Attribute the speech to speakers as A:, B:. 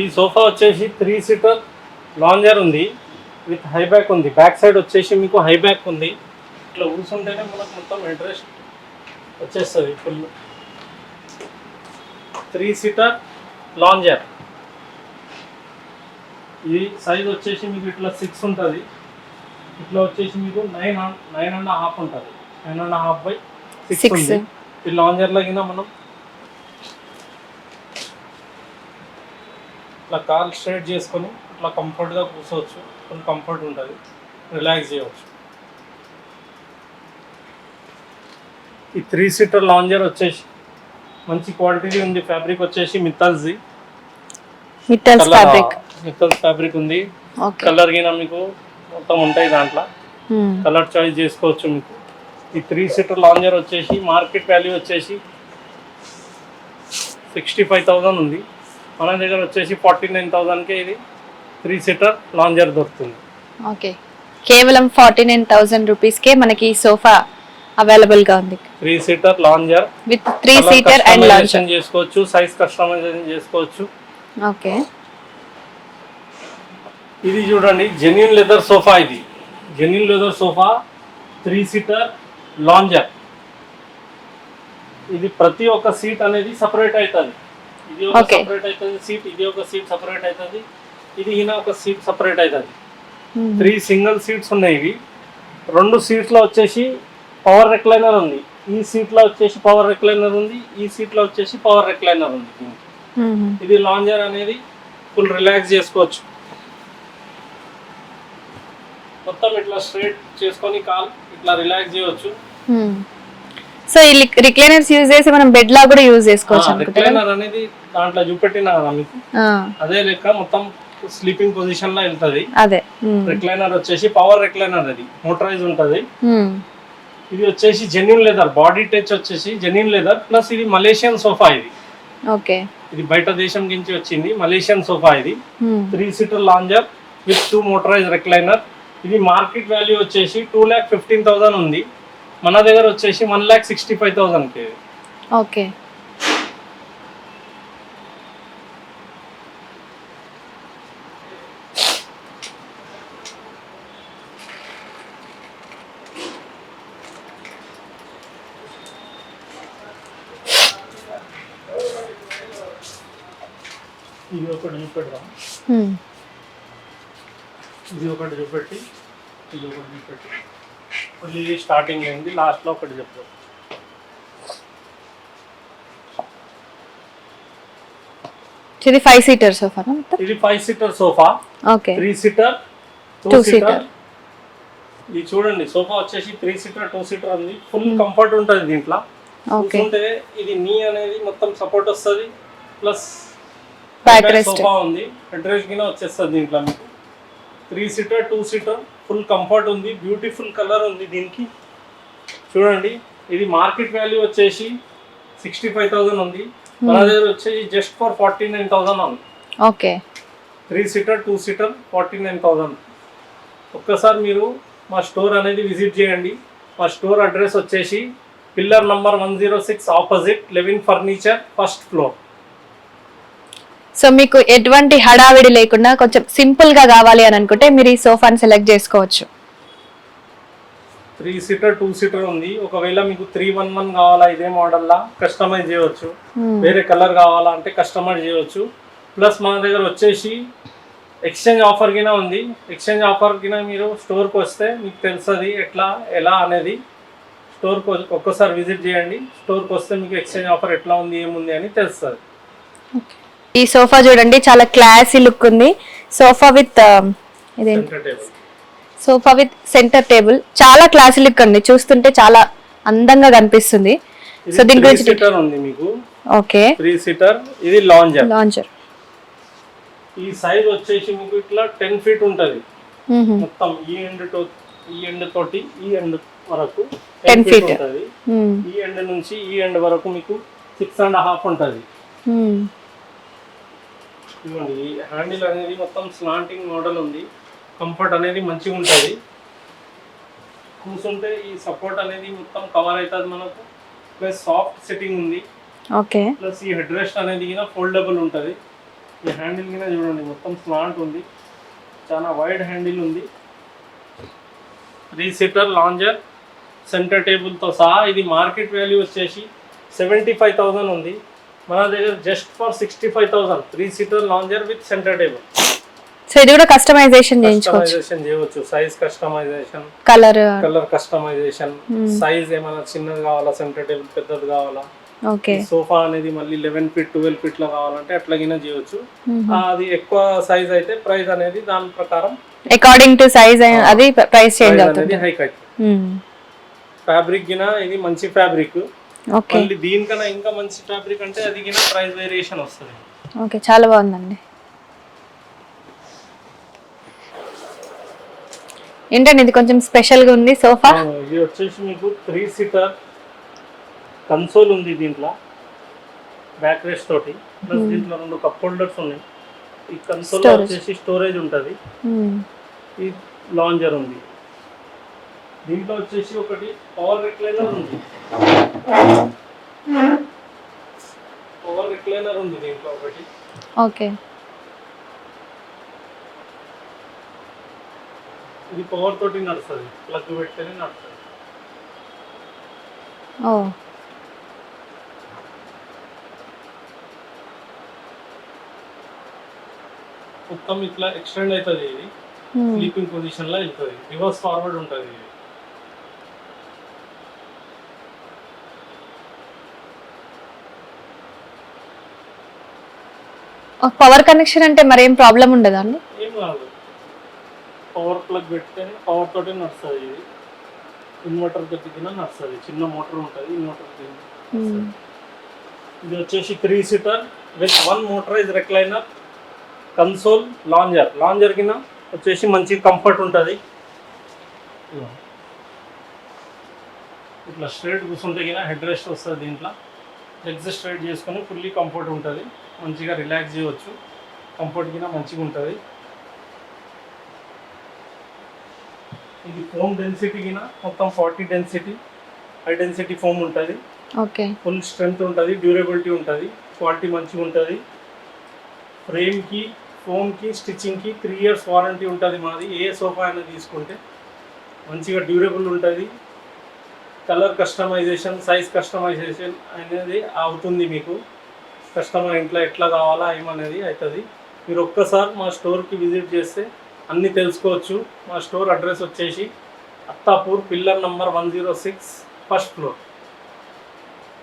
A: ఈ సోఫా వచ్చేసి three seater lounger ఉంది విత్ హై బ్యాక్ ఉంది. బ్యాక్ సైడ్ వచ్చేసి మీకు హై బ్యాక్ ఉంది. ఇట్లా కూర్చుంటేనే మనకు మొత్తం ఇంట్రెస్ట్ వచ్చేస్తుంది ఫుల్ త్రీ సీటర్ లాంజర్. ఇది సైజ్ వచ్చేసి మీకు ఇట్లా సిక్స్ ఉంటుంది. ఇట్లా వచ్చేసి మీకు నైన్ నైన్ అండ్ హాఫ్ ఉంటుంది. Nine and half by six. ఉంది. ఈ లాంజర్లో కింద మనం ఇట్లా కాల్ స్ట్రైట్ చేసుకొని ఇట్లా కంఫర్ట్గా కూర్చోవచ్చు. ఫుల్ కంఫర్ట్ ఉంటుంది. రిలాక్స్ చేయవచ్చు. ఈ త్రీ సీటర్ లాంజర్ వచ్చేసి మంచి క్వాలిటీ ఉంది. ఫ్యాబ్రిక్ వచ్చేసి మిత్తల్స్ది
B: మిట్టల్స్ ఫ్యాబ్రిక్.
A: మిత్తల్స్ ఫ్యాబ్రిక్ ఉంది. కలర్ గిన మీకు మొత్తం ఉంటాయి దాంట్లో. కలర్ చాయిస్ చేసుకోవచ్చు మీకు. ఈ త్రీ సీటర్ లాంజర్ వచ్చేసి మార్కెట్ వాల్యూ వచ్చేసి సిక్స్టీ ఫైవ్ థౌజండ్ ఉంది. మన దగ్గర వచ్చేసి ఫార్టీ నైన్ థౌజండ్కే ఇది. త్రీ సీటర్ లాంజర్ దొరుకుతుంది.
B: ఓకే. కేవలం ఫార్టీ నైన్ థౌసండ్ రూపీస్కే మనకి సోఫా అవైలబుల్గా ఉంది.
A: Three seater lounger.
B: With three seater and lounge
A: చేసుకోవచ్చు సైజ్ కస్టమైజేషన్ చేసుకోవచ్చు.
B: ఓకే.
A: ఇది చూడండి జెన్యున్ లెదర్ సోఫా ఇది. Genuine leather sofa three seater lounger ఇది ప్రతి ఒక్క సీట్ అనేది సపరేట్ అవుతుంది. ఇది ఒక. సపరేట్ అవుతుంది సీట్ ఇది ఒక సీట్ సపరేట్ అవుతుంది ఇది ఈయన ఒక సీట్ సపరేట్ అవుతుంది త్రీ సింగిల్ సీట్స్ ఉన్నాయి ఇవి. రెండు సీట్స్లో వచ్చేసి పవర్ రెక్లైనర్ ఉంది. ఈ సీట్లో వచ్చేసి పవర్ రెక్లైనర్ ఉంది ఈ సీట్లో వచ్చేసి పవర్ రెక్లైనర్ ఉంది. దీనికి. ఇది లాంజర్ అనేది ఫుల్ రిలాక్స్ చేసుకోవచ్చు. మొత్తం ఇట్లా స్ట్రైట్ చేసుకొని కాల్ ఇట్లా రిలాక్స్ చేయవచ్చు.
B: సో ఈ రిక్లైనర్స్ యూజ్ చేసి మనం బెడ్ లా కూడా యూజ్ చేసుకోవచ్చు
A: రిక్లైనర్ అనేది దాంట్లో చూపెట్టిన కదా మీకు? అదే లెక్క మొత్తం స్లీపింగ్ పొజిషన్లో వెళ్తుంది.
B: అదే.
A: రిక్లైనర్ వచ్చేసి పవర్ రిక్లైనర్ అది. మోటరైజ్ ఉంటది. ఇది వచ్చేసి జెన్యున్ లెదర్ బాడీ టచ్ వచ్చేసి జెన్యున్ లెదర్ ప్లస్ ఇది మలేషియన్ సోఫా ఇది.
B: ఓకే.
A: ఇది బయట దేశం నుంచి వచ్చింది. మలేషియన్ సోఫా ఇది. Three seater lounger with two motorize recliner ఇది మార్కెట్ వాల్యూ వచ్చేసి టూ ల్యాక్ ఫిఫ్టీన్ థౌసండ్ ఉంది. మన దగ్గర వచ్చేసి వన్ ల్యాక్ సిక్స్టీ ఫైవ్ థౌసండ్కి
B: ఓకే.
A: ఇది ఒకటి చూపెడదాం. ఇది ఒకటి చూపెట్టి ఇది ఒకటి చూపెట్టి. ఇది స్టార్టింగ్ అయింది లాస్ట్లో ఒకటి చెప్తాం
B: ఇది ఫైవ్ సీటర్ మొత్తం?
A: ఇది five seater sofa
B: okay
A: three seater two seater. ఇది చూడండి సోఫా వచ్చేసి త్రీ సీటర్ టూ సీటర్ ఉంది. ఫుల్ కంఫర్ట్ ఉంటుంది దీంట్లో.
B: ఓకే
A: కూర్చుంటే ఇది నీ అనేది మొత్తం సపోర్ట్ వస్తుంది. ప్లస్. సోఫా ఉంది. అడ్రస్ కింద వచ్చేస్తుంది దీంట్లో మీకు. Three seater two seater full comfort ఉంది బ్యూటిఫుల్ కలర్ ఉంది దీనికి. చూడండి ఇది మార్కెట్ వాల్యూ వచ్చేసి సిక్స్టీ ఫైవ్ థౌసండ్ ఉంది. మన దగ్గర వచ్చేసి just for forty nine thousand ఉంది.
B: Okay.
A: Three seater two seater forty nine thousand. ఒక్కసారి మీరు మా స్టోర్ అనేది విజిట్ చేయండి. మా స్టోర్ అడ్రస్ వచ్చేసి pillar number one zero six opposite Levin furniture first floor.
B: So మీకు ఎటువంటి హడావిడి లేకుండా కొంచెం సింపుల్గా కావాలి అని అనుకుంటే మీరు ఈ సోఫాని సెలెక్ట్ చేసుకోవచ్చు.
A: త్రీ సీటర్ టూ సీటర్ ఉంది. ఒకవేళ మీకు త్రీ వన్ వన్ కావాలా ఇదే మోడల్లా కస్టమైజ్ చేయవచ్చు. వేరే కలర్ కావాలా అంటే కస్టమైజ్ చేయవచ్చు. ప్లస్ మన దగ్గర వచ్చేసి ఎక్స్చేంజ్ ఆఫర్ కింద ఉంది. ఎక్స్చేంజ్ ఆఫర్ కింద మీరు స్టోర్కి వస్తే మీకు తెలుస్తుంది ఎట్లా ఎలా అనేది స్టోర్కి ఒక్కసారి విజిట్ చేయండి. స్టోర్కి వస్తే మీకు ఎక్స్చేంజ్ ఆఫర్ ఎట్లా ఉంది ఏముంది అని తెలుస్తుంది.
B: ఈ సోఫా చూడండి చాలా క్లాసీ లుక్ ఉంది. సోఫా విత్ ఇదేంటి? Sofa with centre table. చాలా క్లాసీ లుక్ ఉంది చూస్తుంటే చాలా అందంగా కనిపిస్తుంది. సో దీని గురించి
A: సీటర్ ఉంది మీకు.
B: ఓకే.
A: త్రీ సీటర్ ఇది లాంజర్.
B: లాంచర్
A: ఈ సైజ్ వచ్చేసి మీకు ఇట్లా టెన్ ఫీట్ ఉంటుంది. మొత్తం ఈ ఎండ్తో ఈ ఎండ్ తోటి ఈ ఎండ్ వరకు
B: 10 feet.
A: ఉంటుంది. ఈ ఎండ్ నుంచి ఈ ఎండ్ వరకు మీకు సిక్స్ అండ్ హాఫ్ ఉంటుంది. ఈ హ్యాండిల్ అనేది మొత్తం స్లాంటింగ్ మోడల్ ఉంది. కంఫర్ట్ అనేది మంచిగా ఉంటుంది. కూర్చుంటే ఈ సపోర్ట్ అనేది మొత్తం కవర్ అవుతుంది మనకు. ప్లస్ సాఫ్ట్ సెట్టింగ్ ఉంది.
B: ఓకే.
A: ప్లస్ ఈ హెడ్ రెస్ట్ అనేది ఫోల్డబుల్ ఉంటుంది. ఈ హ్యాండిల్ కింద చూడండి మొత్తం స్లాంట్ ఉంది. చాలా వైడ్ హ్యాండిల్ ఉంది. త్రీ సీటర్ లాంజర్ సెంటర్ టేబుల్తో సహా ఇది మార్కెట్ వాల్యూ వచ్చేసి సెవెంటీ ఫైవ్ థౌజండ్ ఉంది. మన దగ్గర just for sixty five thousand three seater lounger with centre table
B: so ఇది కూడా కస్టమైజేషన్
A: కస్టమైజేషన్ చేయవచ్చు. Size customization
B: colour
A: colour customization size ఏమైనా చిన్నది కావాలా సెంటర్ టేబుల్ పెద్దది కావాలా?
B: ఓకే
A: సోఫా అనేది మళ్ళీ లెవెన్ ఫీట్ ట్వెల్వ్ ఫీట్లో కావాలంటే అట్లాగినా చేయవచ్చు. ఆ, అది ఎక్కువ సైజ్ అయితే ప్రైస్ అనేది దాని ప్రకారం
B: అకార్డింగ్ టు సైజ్ అది ప్రైస్ చేంజ్ అవుతుంది.
A: హైక్ అవుతుంది. ఫ్యాబ్రిక్ గిన ఇది మంచి ఫ్యాబ్రిక్ మళ్ళీ దీనికన్నా ఇంకా మంచి ఫ్యాబ్రిక్ అంటే అది ప్రైస్ వేరియేషన్ వస్తుంది.
B: ఓకే చాలా బాగుందండి. ఏంటండి ఇది కొంచెం స్పెషల్గా ఉంది సోఫా
A: ఇది వచ్చేసి మీకు త్రీ సీటర్ కన్సోల్ ఉంది దీంట్లో బ్యాక్ రెస్ట్ తోటి. ప్లస్ దీంట్లో రెండు కప్ హోల్డర్స్ ఉన్నాయి. ఈ కన్సోల్. వచ్చేసి స్టోరేజ్ ఉంటుంది. ఈ లాంజర్ ఉంది. దీంట్లో వచ్చేసి ఒకటి పవర్ రిక్లైనర్ ఉంది. పవర్ రిక్లైనర్ ఉంది దీంట్లో ఒకటి.
B: ఓకే.
A: ఇది పవర్ తోటి నడుస్తుంది. ప్లగ్ పెడితేనే నడుస్తుంది.
B: ఓ.
A: మొత్తం ఇట్లా ఎక్స్టెండ్ అవుతుంది ఇది. స్లీపింగ్ పొజిషన్లో వెళ్తుంది. రివర్స్ ఫార్వర్డ్ ఉంటుంది ఇది.
B: పవర్ కనెక్షన్ అంటే మరేం ప్రాబ్లం ఉండదా అండి
A: ఏం కాదు. పవర్ ప్లగ్ పెడితేనే పవర్ తోటే నడుస్తుంది. ఇది ఇన్వర్టర్ దగ్గర నడుస్తుంది. చిన్న మోటార్ ఉంటుంది ఇన్వర్టర్ ఇది వచ్చేసి three seater with one motorize recliner console lounger lounger కింద వచ్చేసి మంచి కంఫర్ట్ ఉంటుంది. ఇట్లా స్ట్రైట్ కూర్చుంటే కింద హెడ్ రెస్ట్ వస్తుంది దీంట్లో. లెగ్స్ స్ట్రైట్ చేసుకొని ఫుల్లీ కంఫర్ట్ ఉంటుంది. మంచిగా రిలాక్స్ చేయవచ్చు కంఫర్ట్ కింద మంచిగా ఉంటుంది. ఇది ఫోమ్ డెన్సిటీ కింద మొత్తం forty density high density foam ఉంటుంది.
B: ఓకే.
A: ఫుల్ స్ట్రెంగ్త్ ఉంటుంది డ్యూరబిలిటీ ఉంటుంది క్వాలిటీ మంచిగా ఉంటుంది. ఫ్రేమ్కి ఫోమ్కి స్టిచ్చింగ్కి త్రీ ఇయర్స్ వారంటీ ఉంటుంది మాది. ఏ సోఫా అయినా తీసుకుంటే మంచిగా డ్యూరబుల్ ఉంటుంది. కలర్ కస్టమైజేషన్ సైజ్ కస్టమైజేషన్ అనేది అవుతుంది మీకు. కస్టమర్ ఇంట్లో ఎట్లా కావాలా ఏమనేది అవుతుంది మీరు ఒక్కసారి మా స్టోర్కి విజిట్ చేస్తే అన్నీ తెలుసుకోవచ్చు. మా స్టోర్ అడ్రస్ వచ్చేసి Attapur pillar number one zero six first floor.